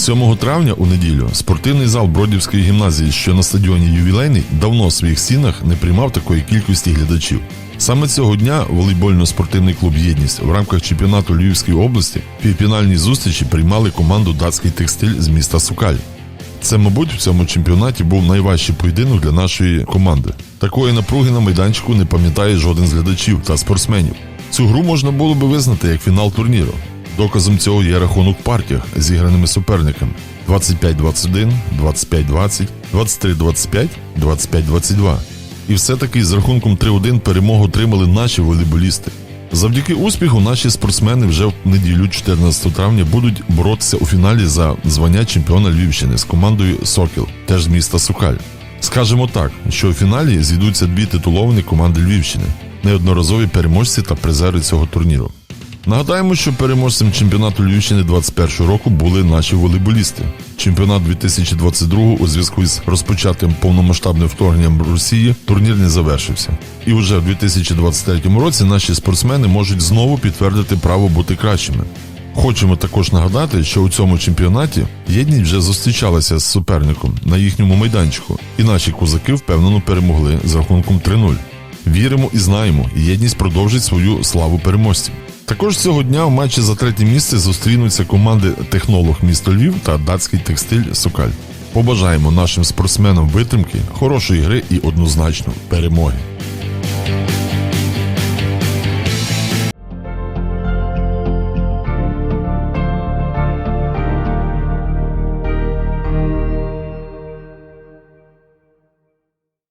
7 травня у неділю спортивний зал Бродівської гімназії, що на стадіоні ювілейний, давно в своїх стінах не приймав такої кількості глядачів. Саме цього дня волейбольно-спортивний клуб Єдність в рамках чемпіонату Львівської області в півфінальній зустрічі приймали команду Датський текстиль з міста Сукаль. Це, мабуть, в цьому чемпіонаті був найважчий поєдинок для нашої команди. Такої напруги на майданчику не пам'ятає жоден з глядачів та спортсменів. Цю гру можна було би визнати як фінал турніру. Доказом цього є рахунок партіях зіграними суперниками 25-21, 25-20, 23-25, 25-22. І все-таки з рахунком 3-1 перемогу отримали наші волейболісти. Завдяки успіху наші спортсмени вже в неділю 14 травня будуть боротися у фіналі за звання чемпіона Львівщини з командою Сокіл, теж з міста Сукаль. Скажемо так, що у фіналі зійдуться дві титуловані команди Львівщини, неодноразові переможці та призери цього турніру. Нагадаємо, що переможцем чемпіонату Львівщини 21 року були наші волейболісти. Чемпіонат 2022 у зв'язку з розпочатим повномасштабним вторгненням Росії турнір не завершився. І вже в 2023 році наші спортсмени можуть знову підтвердити право бути кращими. Хочемо також нагадати, що у цьому чемпіонаті єдність вже зустрічалася з суперником на їхньому майданчику, і наші козаки впевнено перемогли з рахунком 3-0. Віримо і знаємо, єдність продовжить свою славу переможців. Також цього дня в матчі за третє місце зустрінуться команди Технолог місто Львів та датський текстиль Сокаль. Побажаємо нашим спортсменам витримки, хорошої гри і однозначно перемоги.